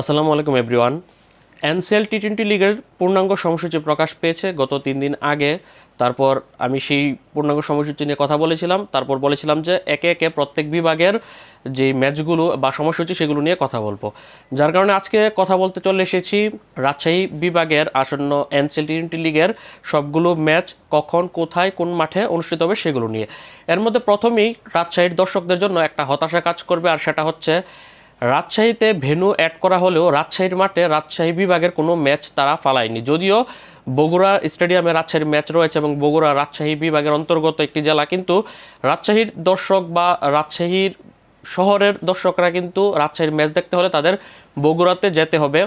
আসসালামু আলাইকুম, everyone. NCL T twenty লিগের পূর্ণাঙ্গ সময়সূচি প্রকাশ পেয়েছে গত তিন দিন আগে। তারপর আমি সেই পূর্ণাঙ্গ সময়সূচি নিয়ে কথা বলেছিলাম। তারপর বলেছিলাম যে একে একে প্রত্যেক বিভাগের যে ম্যাচগুলো বা সময়সূচি সেগুলো নিয়ে কথা বলব। যার কারণে আজকে কথা বলতে চলে এসেছি রাজশাহী বিভাগের আসন্ন এনসিএল টি টোয়েন্টি লিগের সবগুলো ম্যাচ কখন, কোথায়, কোন মাঠে অনুষ্ঠিত হবে সেগুলো নিয়ে। এর মধ্যে প্রথমেই রাজশাহীর দর্শকদের জন্য একটা হতাশা কাজ করবে, আর সেটা হচ্ছে রাজশাহীতে ভেনু অ্যাড করা হলেও রাজশাহীর মাঠে রাজশাহী বিভাগের কোনো ম্যাচ তারা ফালায়নি। যদিও বগুড়া স্টেডিয়ামে রাজশাহীর ম্যাচ রয়েছে এবং বগুড়া রাজশাহী বিভাগের অন্তর্গত একটি জেলা, কিন্তু রাজশাহীর দর্শক বা রাজশাহীর শহরের দর্শকরা কিন্তু রাজশাহীর ম্যাচ দেখতে হলে তাদের বগুড়াতে যেতে হবে।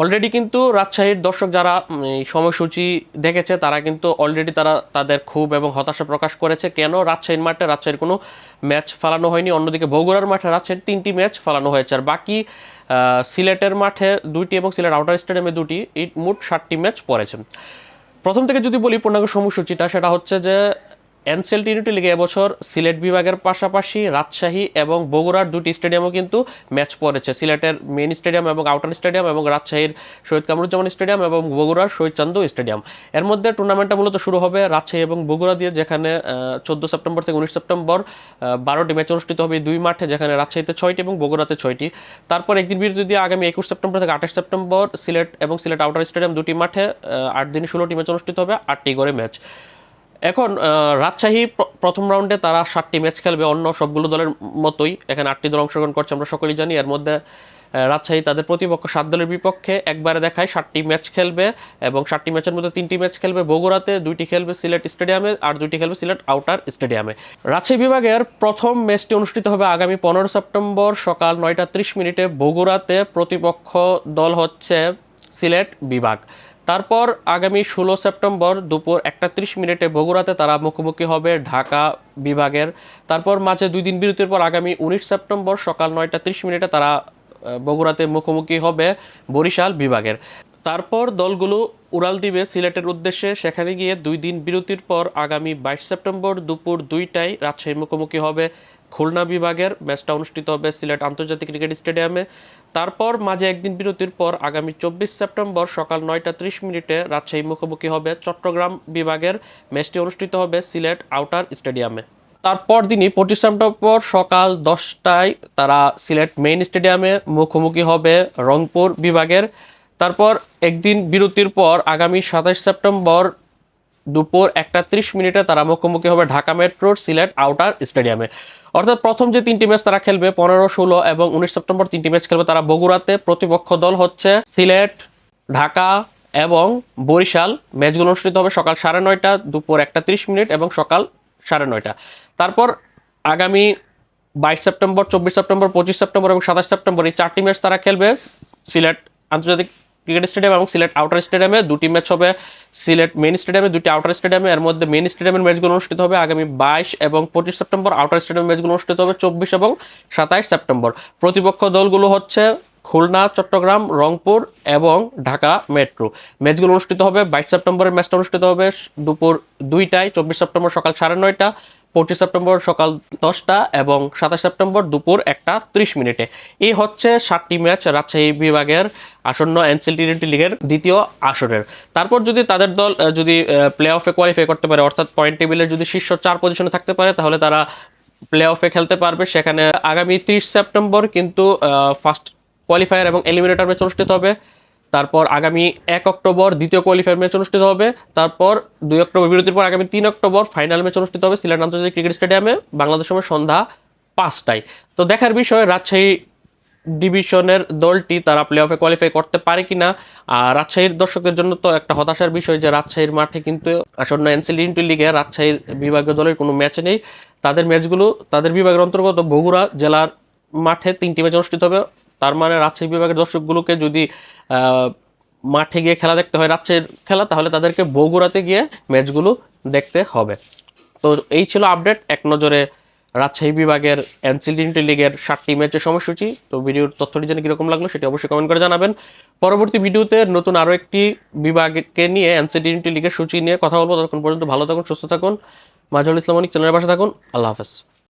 অলরেডি কিন্তু রাজশাহীর দর্শক যারা সময়সূচি দেখেছে, তারা কিন্তু অলরেডি তারা তাদের ক্ষোভ এবং হতাশা প্রকাশ করেছে। কেন? রাজশাহীর মাঠে রাজশাহীর কোনো ম্যাচ ফালানো হয়নি। অন্যদিকে বগুড়ার মাঠে রাজশাহীর তিনটি ম্যাচ ফালানো হয়েছে। আর বাকি সিলেটের মাঠে দুইটি এবং সিলেট আউটার স্টেডিয়ামে দুটি, এই মোট ষাটটি ম্যাচ পড়েছে। প্রথম থেকে যদি বলি পূর্ণাঙ্গ সময়সূচিটা, সেটা হচ্ছে যে এনসিএল টি লিগে এবছর সিলেট বিভাগের পাশাপাশি রাজশাহী এবং বগুড়ার দুটি স্টেডিয়ামও কিন্তু ম্যাচ পড়েছে। সিলেটের মেন স্টেডিয়াম এবং আউটার স্টেডিয়াম এবং রাজশাহীর শহীদ কামরুজ্জামান স্টেডিয়াম এবং বগুড়ার শহীদ চান্দু স্টেডিয়াম। এর মধ্যে টুর্নামেন্টটা মূলত শুরু হবে রাজশাহী এবং বগুড়া দিয়ে, যেখানে চোদ্দ সেপ্টেম্বর থেকে উনিশ সেপ্টেম্বর বারোটি ম্যাচ অনুষ্ঠিত হবে দুই মাঠে, যেখানে রাজশাহীতে ছয়টি এবং বগুড়াতে ছয়টি। তারপর একদিন বিরতি দিয়ে আগামী একুশ সেপ্টেম্বর থেকে আঠাশ সেপ্টেম্বর সিলেট এবং সিলেট আউটার স্টেডিয়াম দুটি মাঠে আট দিনে ষোলোটি ম্যাচ অনুষ্ঠিত হবে, আটটি করে ম্যাচ। এখন রাজশাহী প্রথম রাউন্ডে তারা সাতটি ম্যাচ খেলবে অন্য সবগুলো দলের মতোই। এখানে আটটি দল অংশগ্রহণ করছে আমরা সকলেই জানি। এর মধ্যে রাজশাহী তাদের প্রতিপক্ষ সাত দলের বিপক্ষে একবারে দেখায় সাতটি ম্যাচ খেলবে এবং সাতটি ম্যাচের মধ্যে তিনটি ম্যাচ খেলবে বগুড়াতে, দুইটি খেলবে সিলেট স্টেডিয়ামে আর দুইটি খেলবে সিলেট আউটার স্টেডিয়ামে রাজশাহী বিভাগের প্রথম ম্যাচটি অনুষ্ঠিত হবে আগামী পনেরো সেপ্টেম্বর সকাল নয়টা ত্রিশ মিনিটে বগুড়াতে। প্রতিপক্ষ দল হচ্ছে সিলেট বিভাগ। তারপর আগামী ষোলো সেপ্টেম্বর দুপুর একটা ত্রিশ মিনিটে বগুড়াতে তারা মুখোমুখি হবে ঢাকা বিভাগের। তারপর মাঝে দুই দিন বিরতির পর আগামী উনিশ সেপ্টেম্বর সকাল নয়টা ত্রিশ মিনিটে তারা বগুড়াতে মুখোমুখি হবে বরিশাল বিভাগের। তারপর দলগুলো উড়াল দিবে সিলেটের উদ্দেশ্যে। সেখানে গিয়ে দুই দিন বিরতির পর আগামী বাইশ সেপ্টেম্বর দুপুর দুইটায় রাজশাহীর মুখোমুখি হবে খুলনা বিভাগের ম্যাচটা অনুষ্ঠিত হবে সিলেট আন্তর্জাতিক ক্রিকেট স্টেডিয়ামে। তারপর মাঝে একদিন বিরতির পর আগামী চব্বিশ সেপ্টেম্বর সকাল নয়টা ত্রিশ মিনিটে রাজশাহী মুখোমুখি হবে চট্টগ্রাম বিভাগের। ম্যাচটি অনুষ্ঠিত হবে সিলেট আউটার স্টেডিয়ামে। তারপর দিনই পঁচিশ সেপ্টেম্বর সকাল দশটায় তারা সিলেট মেইন স্টেডিয়ামে মুখোমুখি হবে রংপুর বিভাগের। তারপর একদিন বিরতির পর আগামী সাতাশ সেপ্টেম্বর দুপুর একটা ত্রিশ মিনিটে তারা মুখোমুখি হবে ঢাকা মেট্রোর সিলেট আউটার স্টেডিয়ামে। অর্থাৎ প্রথম যে তিনটি ম্যাচ তারা খেলবে, পনেরো, ষোলো এবং উনিশ সেপ্টেম্বর তিনটি ম্যাচ খেলবে তারা বগুড়াতে। প্রতিপক্ষ দল হচ্ছে সিলেট, ঢাকা এবং বরিশাল। ম্যাচগুলো অনুষ্ঠিত হবে সকাল সাড়ে নয়টা, দুপুর একটা ত্রিশ মিনিট এবং সকাল সাড়ে নয়টা। তারপর আগামী বাইশ সেপ্টেম্বর, চব্বিশ সেপ্টেম্বর, পঁচিশ সেপ্টেম্বর এবং সাতাশ সেপ্টেম্বর এই চারটি ম্যাচ তারা খেলবে। সিলেট আন্তর্জাতিক ক্রিকেট স্টেডিয়াম এবং সিলেট আউটার স্টেডিয়ামে দুটি ম্যাচ হবে। সিলেট মেন স্টেডিয়ামে দুটি আউটার স্টেডিয়ামে, এর মধ্যে মেন স্টেডিয়ামের ম্যাচগুলো অনুষ্ঠিত হবে আগামী বাইশ এবং পঁচিশ সেপ্টেম্বর। আউটার স্টেডিয়ামের ম্যাচগুলো অনুষ্ঠিত হবে চব্বিশ এবং সাতাইশ সেপ্টেম্বর। প্রতিপক্ষ দলগুলো হচ্ছে খুলনা, চট্টগ্রাম, রংপুর এবং ঢাকা মেট্রো। ম্যাচগুলো অনুষ্ঠিত হবে বাইশ সেপ্টেম্বরের ম্যাচটা অনুষ্ঠিত হবে দুপুর দুইটায়, চব্বিশ সেপ্টেম্বর সকাল সাড়ে নয়টা। পঁচিশ সেপ্টেম্বর সকাল দশটা এবং সাতাশ সেপ্টেম্বর দুপুর একটা ত্রিশ মিনিটে। এই হচ্ছে সাতটি ম্যাচ রাজশাহী বিভাগের আসন্ন এনসিএল টি টোয়েন্টি লিগের দ্বিতীয় আসরের। তারপর যদি তাদের দল যদি প্লে অফে কোয়ালিফাই করতে পারে, অর্থাৎ পয়েন্ট টেবিলের যদি শীর্ষ চার পজিশনে থাকতে পারে, তাহলে তারা প্লে অফে খেলতে পারবে। সেখানে আগামী ত্রিশ সেপ্টেম্বর কিন্তু ফার্স্ট কোয়ালিফায়ার এবং এলিমিনেটর ম্যাচ অনুষ্ঠিত হবে। তারপর আগামী এক অক্টোবর দ্বিতীয় কোয়ালিফায়ার ম্যাচ অনুষ্ঠিত হবে। তারপর দুই অক্টোবর বিরতির পর আগামী তিন অক্টোবর ফাইনাল ম্যাচ অনুষ্ঠিত হবে সিলেট আন্তর্জাতিক ক্রিকেট স্টেডিয়ামে বাংলাদেশ সময় সন্ধ্যা পাঁচটায়। তো দেখার বিষয়, রাজশাহী ডিভিশনের দলটি তারা প্লে অফে কোয়ালিফাই করতে পারে কি না আর রাজশাহীর দর্শকদের জন্য তো একটা হতাশার বিষয় যে রাজশাহীর মাঠে কিন্তু আসন্ন এনসিএল ইন্টু লিগে রাজশাহীর বিভাগীয় দলের কোনো ম্যাচ নেই। তাদের ম্যাচগুলো তাদের বিভাগের অন্তর্গত বগুড়া জেলার মাঠে তিনটি ম্যাচ অনুষ্ঠিত হবে। তার মানে রাজশাহী বিভাগের দর্শকগুলোকে যদি মাঠে গিয়ে খেলা দেখতে হয়, রাজশাহীর খেলা, তাহলে তাদেরকে বগুড়াতে গিয়ে ম্যাচগুলো দেখতে হবে। তো এই ছিল আপডেট। এক নজরে রাজশাহী বিভাগের এনসিএল লিগের সাতটি ম্যাচের সময়সূচি। তো ভিডিওর তথ্যটি জেনে কীরকম লাগল সেটি অবশ্যই কমেন্ট করে জানাবেন। পরবর্তী ভিডিওতে নতুন আরও একটি বিভাগকে নিয়ে এনসিএল লিগের সূচি নিয়ে কথা বলব। ততক্ষণ পর্যন্ত ভালো থাকুন, সুস্থ থাকুন। মাজহুল ইসলাম অনিক চ্যানেলের পাশে থাকুন। আল্লাহ হাফেজ।